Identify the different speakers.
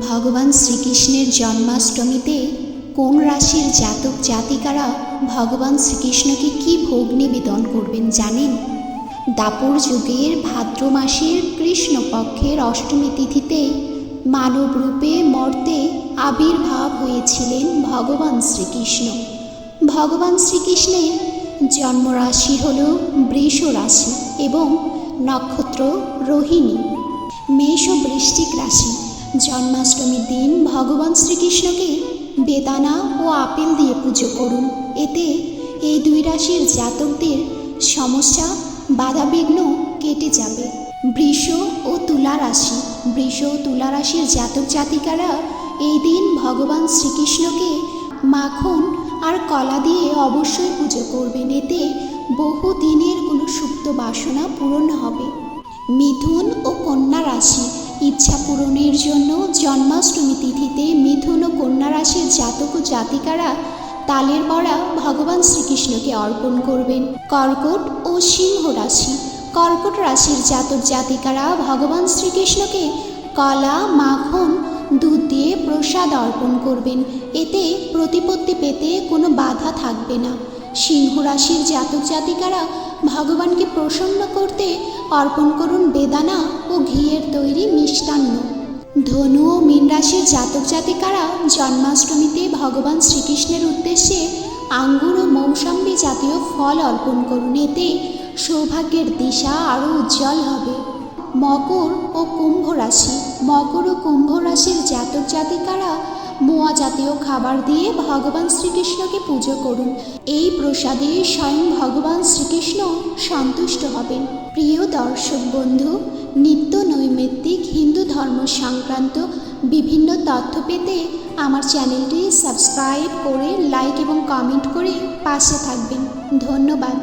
Speaker 1: ভগবান শ্রীকৃষ্ণের জন্মাষ্টমীতে কোন রাশির জাতক জাতিকারা ভগবান শ্রীকৃষ্ণকে কি ভোগ নিবেদন করবেন জানেন? দাপর যুগের ভাদ্র মাসের কৃষ্ণপক্ষের অষ্টমী তিথিতে মানব রূপে মর্তে আবির্ভাব হয়েছিলেন ভগবান শ্রীকৃষ্ণ। ভগবান শ্রীকৃষ্ণের জন্মরাশি হল বৃষ রাশি এবং নক্ষত্র রোহিণী। মেষ ও বৃশ্চিক রাশি। জন্মাষ্টমীর দিন ভগবান শ্রীকৃষ্ণকে বেদানা ও আপেল দিয়ে পুজো করুন। এতে এই দুই রাশির জাতকদের সমস্যা, বাধাবিঘ্ন কেটে যাবে। বৃষ ও তুলা রাশি। বৃষ ও তুলা রাশির জাতক জাতিকারা এই দিন ভগবান শ্রীকৃষ্ণকে মাখন আর কলা দিয়ে অবশ্যই পুজো করবেন। এতে বহু দিনের কোনো সুপ্ত বাসনা পূরণ হবে। মিথুন ও কন্যা রাশি। ইচ্ছা পূরণের জন্য জন্মাষ্টমী তিথিতে মিথুন ও কন্যা রাশির জাতক ও জাতিকারা তালের বড়া ভগবান শ্রীকৃষ্ণকে অর্পণ করবেন। কর্কট ও সিংহ রাশি। কর্কট রাশির জাতক জাতিকারা ভগবান শ্রীকৃষ্ণকে কলা, মাখন, দুধ দিয়ে প্রসাদ অর্পণ করবেন। এতে প্রতিপত্তি পেতে কোনো বাধা থাকবে না। সিংহ রাশির জাতক জাতিকারা ভগবানকে প্রসন্ন করতে অর্পণ করুন বেদানা ও ঘিয়ের তৈরি মিষ্টান্ন। ধনু ও মীন রাশির জাতক জাতিকারা জন্মাষ্টমীতে ভগবান শ্রীকৃষ্ণের উদ্দেশ্যে আঙ্গুর ও মৌসম্বি জাতীয় ফল অর্পণ করুন, এতে সৌভাগ্যের দিশা আরও উজ্জ্বল হবে। মকর ও কুম্ভ রাশি। মকর ও কুম্ভ রাশির জাতক জাতিকারা মোয়া জাতীয় খাবার দিয়ে ভগবান শ্রীকৃষ্ণকে পুজো করুন। এই প্রসাদে স্বয়ং ভগবান শ্রীকৃষ্ণ সন্তুষ্ট হবেন। প্রিয় দর্শক বন্ধু, নিত্য নৈমিত্তিক হিন্দু ধর্ম সংক্রান্ত বিভিন্ন তথ্য পেতে আমার চ্যানেলটি সাবস্ক্রাইব করে, লাইক এবং কমেন্ট করে পাশে থাকবেন। ধন্যবাদ।